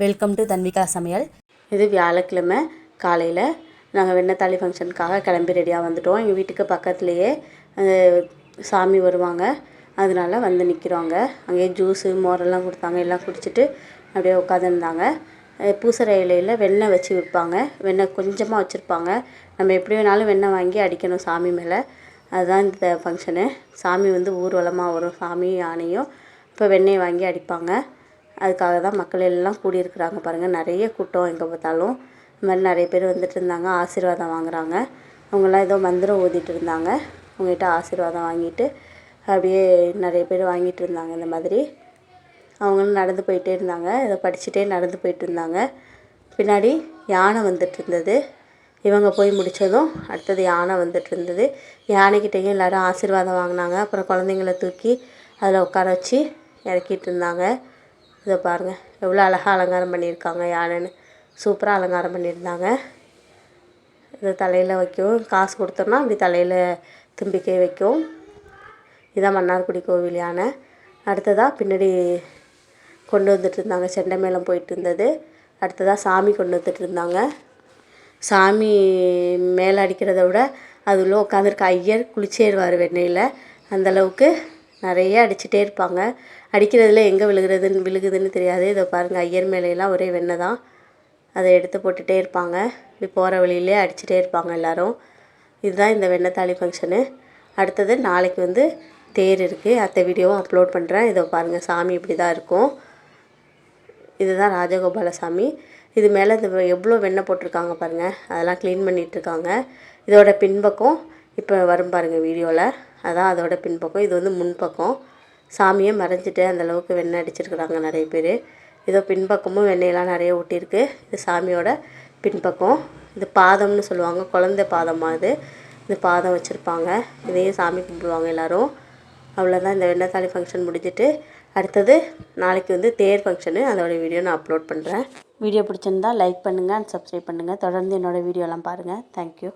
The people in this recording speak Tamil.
வெல்கம் டு தன்விகா சமையல் இது வியாழக்கிழமை காலையில் நாங்கள் வெண்ணத்தாளி ஃபங்க்ஷனுக்காக கிளம்பி ரெடியாக வந்துட்டோம். எங்கள் வீட்டுக்கு பக்கத்துலேயே சாமி வருவாங்க. அதனால வந்து நிற்கிறோங்க அங்கேயே ஜூஸு மோரெல்லாம் கொடுத்தாங்க. எல்லாம் குடிச்சிட்டு அப்படியே உட்காந்துருந்தாங்க பூசரை இலையில் வெண்ணெய் வச்சு விற்பாங்க. வெண்ணெய் கொஞ்சமாக வச்சுருப்பாங்க. நம்ம எப்படி வேணாலும் வெண்ணெய் வாங்கி அடிக்கணும் சாமி மேலே. அதுதான் இந்த ஃபங்க்ஷனு சாமி வந்து ஊர்வலமாக வரும். சாமி யானையும் இப்போ வெண்ணெய் வாங்கி அடிப்பாங்க. அதுக்காக தான் மக்கள் எல்லாம் கூடியிருக்கிறாங்க பாருங்கள் நிறைய கூட்டம் எங்கே பார்த்தாலும். இந்த மாதிரி நிறைய பேர் வந்துட்டு இருந்தாங்க. ஆசீர்வாதம் வாங்குறாங்க. அவங்கெல்லாம் ஏதோ மந்திரம் ஓதிட்டு இருந்தாங்க. அவங்ககிட்ட ஆசீர்வாதம் வாங்கிட்டு அப்படியே நிறைய பேர் வாங்கிட்டு இருந்தாங்க இந்த மாதிரி. அவங்களும் நடந்து போயிட்டே இருந்தாங்க. இதை படிச்சுட்டே நடந்து போயிட்டு இருந்தாங்க. பின்னாடி யானை வந்துட்டு இருந்தது. இவங்க போய் முடித்ததும் அடுத்தது யானை வந்துட்டு இருந்தது. யானைக்கிட்டேயும் எல்லாரும் ஆசீர்வாதம் வாங்கினாங்க. அப்புறம் குழந்தைங்கள தூக்கி அதில் உட்கார வச்சு இறக்கிட்டு இருந்தாங்க. இதை பாருங்கள் எவ்வளோ அழகாக அலங்காரம் பண்ணியிருக்காங்க யானைன்னு. சூப்பராக அலங்காரம் பண்ணியிருந்தாங்க. இதை தலையில் வைக்கும் காசு கொடுத்தோம்னா அப்படி தலையில் தும்பிக்கை வைக்கும் இதான் மன்னார்குடி கோவில் யானை. அடுத்ததாக பின்னாடி கொண்டு வந்துட்டு இருந்தாங்க செண்டை மேளம் போயிட்டு இருந்தது. அடுத்ததாக சாமி கொண்டு வந்துட்டு இருந்தாங்க. சாமி மேலே அடிக்கிறத விட அது உட்காந்துருக்க ஐயர் குளிச்சேருவார் வெண்ணெயில். அந்தளவுக்கு நிறைய அடிச்சுட்டே இருப்பாங்க. அடிக்கிறதுல எங்கே விழுகிறதுன்னு விழுகுதுன்னு தெரியாது. இதை பாருங்கள் ஐயர் மேலையெல்லாம் ஒரே வெண்ணெய் தான். அதை எடுத்து போட்டுகிட்டே இருப்பாங்க. இப்படி போகிற வழியிலே அடிச்சுட்டே இருப்பாங்க எல்லாரும். இதுதான் இந்த வெண்ணத்தாளி ஃபங்க்ஷனு அடுத்தது நாளைக்கு வந்து தேர் இருக்குது அடுத்த வீடியோவும் அப்லோட் பண்ணுறேன் இதை பாருங்கள் சாமி இப்படி தான் இருக்கும். இதுதான் ராஜகோபால சாமி இது மேலே இந்த எவ்வளோ வெண்ணெய் போட்டிருக்காங்க பாருங்கள் அதெல்லாம் க்ளீன் பண்ணிகிட்ருக்காங்க இதோட பின்பக்கம் இப்போ வரும் பாருங்கள் வீடியோவில் அதான் அதோட பின்பக்கம். இது வந்து முன்பக்கம். சாமியே மறைஞ்சிட்டு அந்த அளவுக்கு வெண்ணெய் அடிச்சிருக்கிறாங்க நிறைய பேர். இதோ பின்பக்கமும் வெண்ணெயெல்லாம் நிறைய ஊட்டியிருக்கு. இது சாமியோட பின்பக்கம். இது பாதம்னு சொல்லுவாங்க. குழந்தை பாதமாக இது. இந்த பாதம் வச்சுருப்பாங்க. இதையும் சாமி கும்பிடுவாங்க எல்லோரும். அவ்வளோதான் இந்த வெண்ணத்தாளி ஃபங்க்ஷன் முடிஞ்சிட்டு அடுத்தது நாளைக்கு வந்து தேர் ஃபங்க்ஷனு அதோட வீடியோ நான் அப்லோட் பண்ணுறேன் வீடியோ பிடிச்சிருந்தா லைக் பண்ணுங்கள் அண்ட் சப்ஸ்கிரைப் பண்ணுங்கள் தொடர்ந்து என்னோடய வீடியோலாம் பாருங்கள் தேங்க்யூ